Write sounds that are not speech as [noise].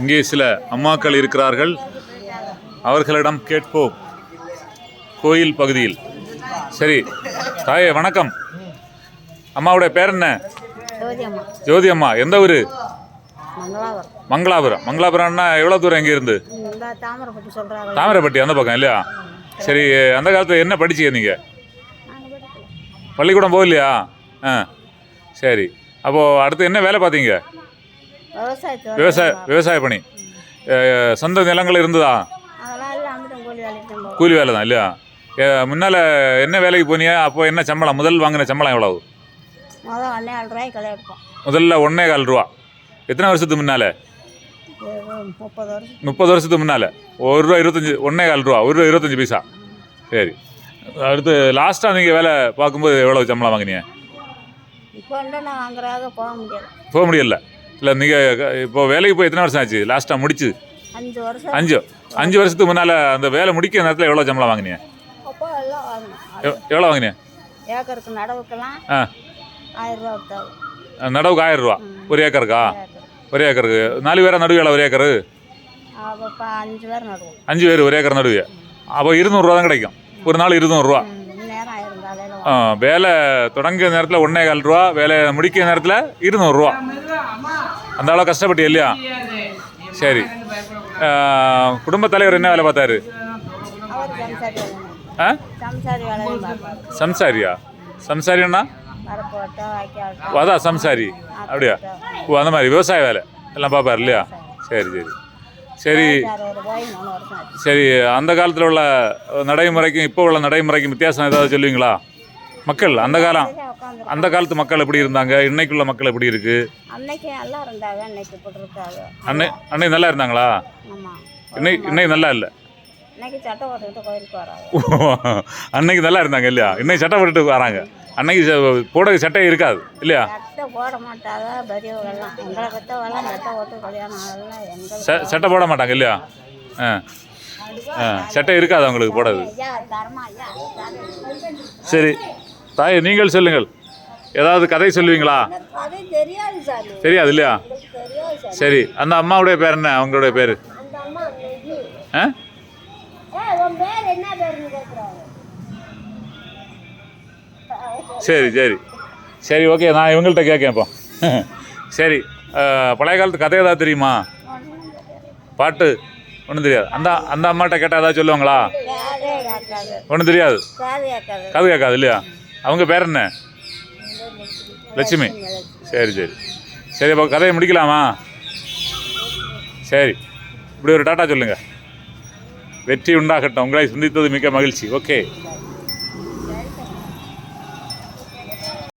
இங்கே சில அம்மாக்கள் இருக்கிறார்கள். அவர்களிடம் கேட்போம். கோயில் பகுதியில். சரி தாயே வணக்கம். அம்மாவுடைய பேர் என்ன? ஜோதி அம்மா எந்த ஊர்? மங்களாபுரம். மங்களாபுரம்னா எவ்வளோ தூரம் இங்கே இருந்து? இந்த தாமரைப்பட்டி அந்த பக்கம் இல்லையா? சரி அந்த காலத்தில் என்ன படிச்சீங்க நீங்கள் பள்ளிக்கூடம் போகலையா? ஆ சரி. அப்போது அடுத்து என்ன வேலை பார்த்தீங்க? விவசாய விவசாய பணி. சொந்த நிலங்கள் இருந்ததா? கூலி வேலை தான் இல்லையா முன்னால் என்ன வேலைக்கு போனீங்க? அப்போ என்ன சம்பளம்? முதல் வாங்கின சம்பளம் எவ்வளவு? முதல்ல ஒன்றே கால் ரூபா. எத்தனை வருஷத்துக்கு முன்னால்? முப்பது வருஷத்துக்கு முன்னால். ஒரு ரூபா இருபத்தஞ்சி ஒன்றே கால் ரூபா. ஒரு ரூபா இருபத்தஞ்சி பைசா. சரி. அடுத்து லாஸ்ட்டாக நீங்கள் வேலை பார்க்கும்போது எவ்வளோ சம்பளம் வாங்கினீங்க? போக முடியல. இல்லை நீங்கள் இப்போ வேலைக்கு போய் எத்தனை வருஷம் ஆச்சு? லாஸ்ட்டாக முடிச்சு. அஞ்சு வருஷம். அஞ்சு. அஞ்சு வருஷத்துக்கு முன்னால் அந்த வேலை முடிக்கிற நேரத்தில் எவ்வளோ சம்பளம் வாங்கினீங்க? எவ்வளோ வாங்கினீங்க? ஏக்கருக்கு நடவுக்கெல்லாம் ஆ. ஆயிரம் நடவுக்கு ஆயிரம் ரூபா ஒரு ஏக்கருக்கா? ஏக்கர். ஒரு ஏக்கருக்கு. நாலு பேரா நடுவேல ஒரு ஏக்கரு? அஞ்சு பேர் நடுவோம். அஞ்சு பேர் ஒரு ஏக்கர் நடுவே. அப்போ இருநூறுவா தான் கிடைக்கும். ஒரு நாள் இருநூறுவா வேலை தொடங்குற நேரத்தில் ஒன்றே கால் ரூபா வேலை முடிக்கிற நேரத்தில் இருநூறுவா அந்த அளவு கஷ்டப்பட்டு இல்லையா? சரி. குடும்ப தலைவர் என்ன வேலை பார்த்தாரு? ஆ? சம்சாரியா? சம்சாரின்னா அதான் சம்சாரி. அப்படியா? ஓ அந்த மாதிரி விவசாய வேலை. எல்லாம் பார்ப்பார் இல்லையா? சரி சரி. சரி. சரி அந்த காலத்தில் உள்ள நடைமுறைக்கும் இப்போ உள்ள நடைமுறைக்கும் வித்தியாசம் ஏதாவது சொல்லுவீங்களா? மக்கள் அந்த காலம். அந்த காலத்து மக்கள் எப்படி இருந்தாங்க? இன்னைக்குள்ள மக்கள் எப்படி இருக்கு? அன்னைக்கு நல்லா இருந்தாங்க இன்னைக்கு இப்படி இருக்காங்க அன்னை அன்னை நல்லா இருந்தாங்களா? ஆமாம் இன்னை இன்னைக்கு நல்லா இல்லை. இன்னைக்கு [laughs] அன்னைக்கு நல்லா இருந்தாங்க இல்லையா? இன்னைக்கு சட்டை போட்டுட்டு வராங்க. அன்னைக்கு போட சட்டை இருக்காது இல்லையா? சட்டை போட மாட்டாங்க இல்லையா? சட்டை இருக்காது அவங்களுக்கு போடாது. சரி. தாய் நீங்கள் சொல்லுங்கள். ஏதாவது கதை சொல்லுவீங்களா? தெரியாது இல்லையா சரி அந்த அம்மாவுடைய பேர் என்ன? அவங்களுடைய பேர்? ஆ? சரி சரி. சரி ஓகே நான் இவங்கள்ட்ட கேட்கேன் இப்போ. [laughs] சரி பழைய காலத்து கதை ஏதாவது தெரியுமா? பாட்டு? ஒன்றும் தெரியாது. அந்த அந்த அம்மாட்ட கேட்டால் ஏதாவது சொல்லுவாங்களா? ஒன்றும் தெரியாது. கதை கேட்காது இல்லையா? அவங்க பேர் என்ன? லட்சுமி. சரி சரி. சரி அப்போ கதையை முடிக்கலாமா? சரி. இப்படி ஒரு டாட்டா சொல்லுங்கள் வெற்றி உண்டாகட்டும். உங்களை சந்தித்தது மிக்க மகிழ்ச்சி. ஓகே.